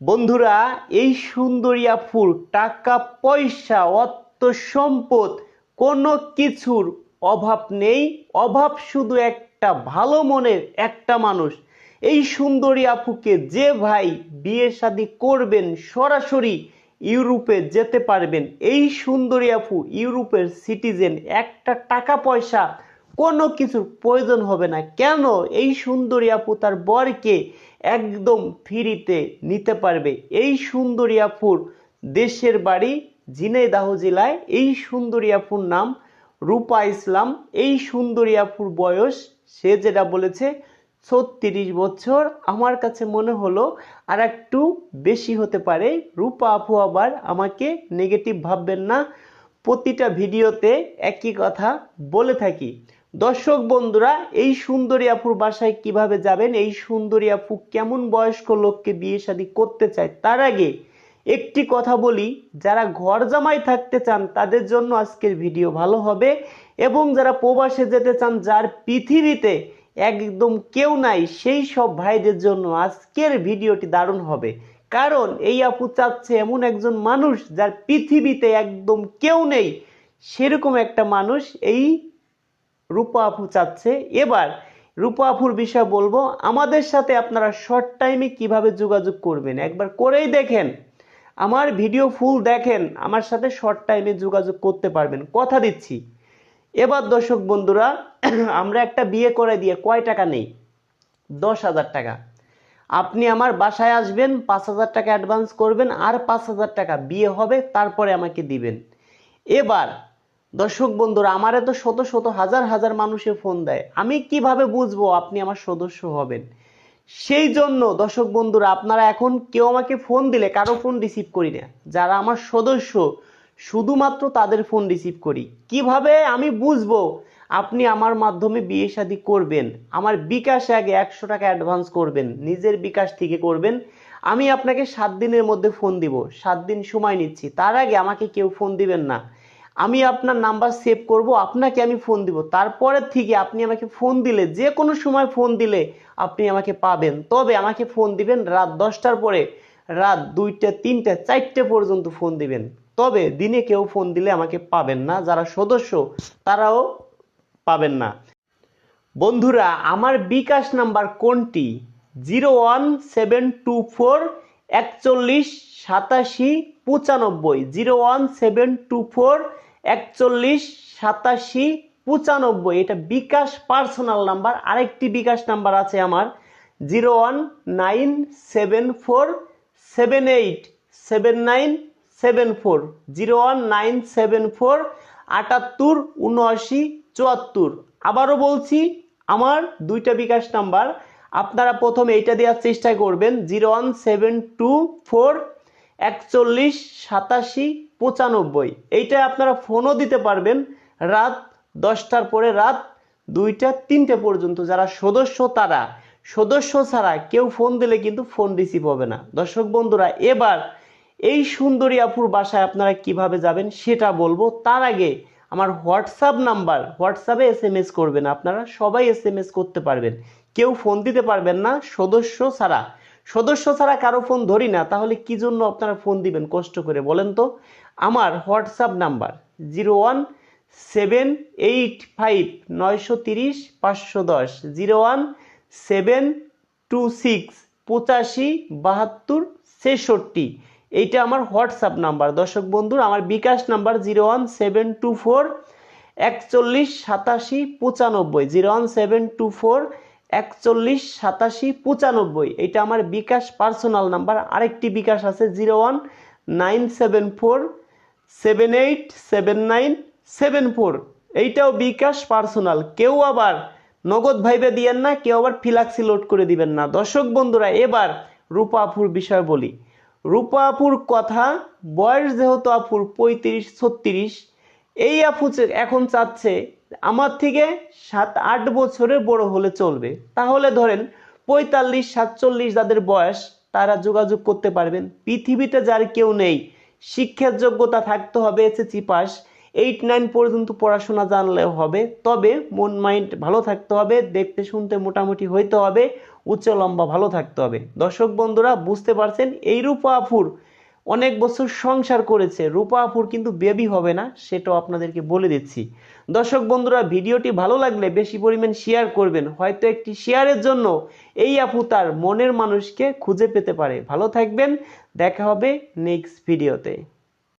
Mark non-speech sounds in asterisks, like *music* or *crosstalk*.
বন্ধুরা, এই সুন্দরী আফুর টাকা, পয়সা, অর্থ, সম্পদ, কোনো কিছুর অভাব নেই। অভাব শুধু একটা ভালো মনের একটা মানুষ। এই সুন্দরী আপুকে যে ভাই বিয়ে শাদী করবেন, সরাসরি ইউরোপে যেতে পারবেন। এই সুন্দরী আপু ইউরোপের সিটিজেন, একটা টাকা পয়সা কোনো কিছুর প্রয়োজন হবে না। কেন? এই সুন্দরী আপু তার বরকে একদম ফ্রিতে নিতে পারবে। এই সুন্দরী আপুর দেশের বাড়ি ঝিনাইদাহ জেলায়। এই সুন্দরী আপুর নাম রূপা ইসলাম। এই সুন্দরী আপুর বয়স, সে যেটা বলেছে, ছত্রিশ বছর। আমার কাছে মনে হলো আর একটু বেশি হতে পারে। রূপা আপু আবার আমাকে নেগেটিভ ভাববেন না। প্রতিটা ভিডিওতে একই কথা বলে থাকি। দর্শক বন্ধুরা, এই সুন্দরী আপুর বাসায় কীভাবে যাবেন, এই সুন্দরী আপু কেমন বয়স্ক লোককে বিয়ে শাদী করতে চায়, তার আগে একটি কথা বলি, যারা ঘর জামাই থাকতে চান, তাদের জন্য আজকের ভিডিও ভালো হবে এবং যারা প্রবাসে যেতে চান, যার পৃথিবীতে একদম কেউ নাই, সেই সব ভাইদের জন্য আজকের ভিডিওটি দারুণ হবে। কারণ এই আপু চাচ্ছে এমন একজন মানুষ, যার পৃথিবীতে একদম কেউ নেই, সেরকম একটা মানুষ, এই রূপা আপু চাচ্ছে। এবার রূপা আপুর বিষয়ে বলব, আমাদের সাথে আপনারা শর্ট টাইমে কীভাবে যোগাযোগ করবেন? একবার করেই দেখেন। আমার ভিডিও ফুল দেখেন, আমার সাথে শর্ট টাইমে যোগাযোগ করতে পারবেন। কথা দিচ্ছি। এবার দর্শক বন্ধুরা, *clears throat* আমরা একটা বিয়ে করে দিয়ে কয় টাকা নেই? দশ হাজার টাকা। আপনি আমার বাসায় আসবেন, পাঁচ হাজার টাকা অ্যাডভান্স করবেন, আর পাঁচ হাজার টাকা বিয়ে হবে, তারপরে আমাকে দিবেন। এবার দর্শক বন্ধুরা, আমার তো শত শত, হাজার হাজার মানুষে ফোন দেয়। আমি কীভাবে বুঝব আপনি আমার সদস্য হবেন? সেই জন্য দর্শক বন্ধুরা, আপনারা এখন কেউ আমাকে ফোন দিলে, কারও ফোন রিসিভ করি না। যারা আমার সদস্য, শুধুমাত্র তাদের ফোন রিসিভ করি। কীভাবে আমি বুঝব আপনি আমার মাধ্যমে বিয়ে শাদী করবেন? আমার বিকাশে আগে একশো টাকা অ্যাডভান্স করবেন, নিজের বিকাশ থেকে করবেন। আমি আপনাকে সাত দিনের মধ্যে ফোন দিব, সাত দিন সময় নিচ্ছি। তার আগে আমাকে কেউ ফোন দিবেন না। আমি আপনার নাম্বার সেভ করব, আপনাকে আমি ফোন দিব। তারপরের থেকে আপনি আমাকে ফোন দিলে, যে কোনো সময় ফোন দিলে আপনি আমাকে পাবেন। তবে আমাকে ফোন দিবেন রাত দশটার পরে, রাত দুইটা, তিনটা, চারটে পর্যন্ত ফোন দিবেন। তবে দিনে কেউ ফোন দিলে আমাকে পাবেন না, যারা সদস্য তারাও পাবেন না। বন্ধুরা, আমার বিকাশ নাম্বার কোনটি? Zero one seven two four একচল্লিশ সাতাশি পঁচানব্বই, zero one seven two four, একচল্লিশ, সাতাশি, পঁচানব্বই। এটা বিকাশ পার্সোনাল নাম্বার, আরেকটি বিকাশ নাম্বার আছে আমার, zero one nine seven four seven eight seven nine seven four. Zero one nine seven four আটাত্তর, উনআশি, চুয়াত্তর। আবারও বলছি, আমার দুইটা বিকাশ নাম্বার, আপনারা প্রথম এইটা দেওয়ার চেষ্টা করবেন, zero one seven two four একচল্লিশ, সাতাশি, পঁচানব্বই। এইটা আপনারা ফোনও দিতে পারবেন রাত দশটার পরে রাত দুইটা, তিনটে পর্যন্ত। যারা সদস্য, তারা। সদস্য ছাড়া কেউ ফোন দিলে কিন্তু ফোন রিসিভ হবে না। দর্শক বন্ধুরা, এবার এই সুন্দরী আপুর বাসায় আপনারা কীভাবে যাবেন সেটা বলব। তার আগে আমার হোয়াটসঅ্যাপ নাম্বার, হোয়াটসঅ্যাপে এস এম এস করবেন আপনারা। সবাই এস এম এস করতে পারবেন। কেউ ফোন দিতে পারবেন না, সদস্য ছাড়া। সদস্য ছাড়া কারও ফোন ধরি না, তাহলে কি জন্য আপনারা ফোন দিবেন? কষ্ট করে বলেন তো। আমার WhatsApp number zero one seven eight five নয়শো তিরিশ পাঁচশো দশ zero one seven two six পঁচাশি বাহাত্তর ছেষট্টি। এইটা আমার হোয়াটসঅ্যাপ নাম্বার। দর্শক বন্ধুর, আমার bKash number zero one seven two four একচল্লিশ সাতাশি পঁচানব্বই। Zero one seven two four একচল্লিশ, সাতাশি, পঁচানব্বই। এটা আমার বিকাশ পার্সোনাল নাম্বার। আরেকটি বিকাশ আছে zero one nine seven four seven eight seven nine seven four. এইটাও বিকাশ পার্সোনাল। কেউ আবার নগদ ভাইবে দিয়েন না, কেউ আবার ফিলাক্সি লোড করে দিবেন না। দর্শক বন্ধুরা, এবার রূপা আপুর বিষয় বলি। রূপা আপুর কথা, বয়স যেহেতু আপুর পঁয়ত্রিশ, ছত্রিশ, এই আপু এখন চাচ্ছে আমার থেকে সাত, আট বছরের বড় হলে চলবে। তাহলে ধরেন পঁয়তাল্লিশ, সাতচল্লিশ যাদের বয়স, তারা যোগাযোগ করতে পারবেন। পৃথিবীতে যার কেউ নেই, শিক্ষার যোগ্যতা থাকতে হবে এসএসসি পাস এইট নাইন পর্যন্ত পড়াশোনা জানলেও হবে। তবে মন মাইন্ড ভালো থাকতে হবে, দেখতে, শুনতে মোটামুটি হইতে হবে উচ্চ লম্বা ভালো থাকতে হবে। দর্শক বন্ধুরা, বুঝতে পারছেন? এই রূপা আফুর অনেক বছর সংসার করেছে, রূপা আপুর কিন্তু বেবি হবে না, সেটাও আপনাদেরকে বলে দিচ্ছি। দর্শক বন্ধুরা, ভিডিওটি ভালো লাগলে বেশি পরিমাণ শেয়ার করবেন, হয়তো একটি শেয়ারের জন্য এই আপু তার মনের মানুষকে খুঁজে পেতে পারে। ভালো থাকবেন, দেখা হবে নেক্সট ভিডিওতে